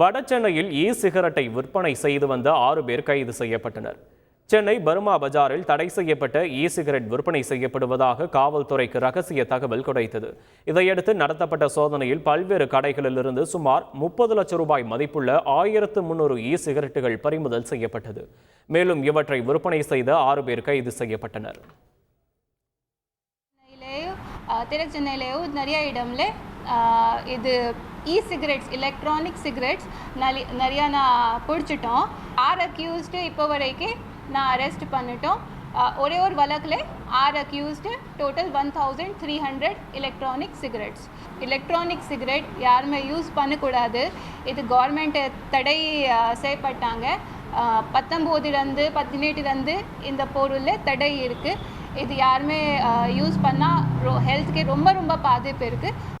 வடசென்னையில் இ சிகரெட்டை விற்பனை செய்து வந்த ஆறு பேர் கைது செய்யப்பட்டனர். சென்னை பர்மா பஜாரில் தடை செய்யப்பட்ட இ சிகரெட் விற்பனை செய்யப்படுவதாக காவல்துறைக்கு ரகசிய தகவல் கிடைத்தது. இதையடுத்து நடத்தப்பட்ட சோதனையில் பல்வேறு கடைகளிலிருந்து சுமார் முப்பது லட்சம் ரூபாய் மதிப்புள்ள ஆயிரத்து முன்னூறு இ சிகரெட்டுகள் பறிமுதல் செய்யப்பட்டது. மேலும் இவற்றை விற்பனை செய்த ஆறு பேர் கைது செய்யப்பட்டனர். சென்னையிலேயும் சென்னையிலேயும் நிறைய இடம்ல இது இ சிகரெட்ஸ் எலக்ட்ரானிக் சிகரெட்ஸ் நிறைய நிறையா நான் பிடிச்சிட்டோம். ஆர் அக்யூஸ்டு இப்போ வரைக்கும் நான் அரெஸ்ட் பண்ணிட்டோம். ஒரே ஒரு வழக்கில் are accused total one thousand three hundred electronic cigarettes electronic cigarette யாருமே யூஸ் பண்ணக்கூடாது. இது கவர்மெண்ட்டு தடை செய்யப்பட்டாங்க. பத்தொம்போதுலேருந்து பதினெட்டுலேருந்து இந்த பொருளில் தடை இருக்குது இது யாருமே யூஸ் பண்ணால் ஹெல்த்துக்கு ரொம்ப ரொம்ப பாதிப்பு இருக்குது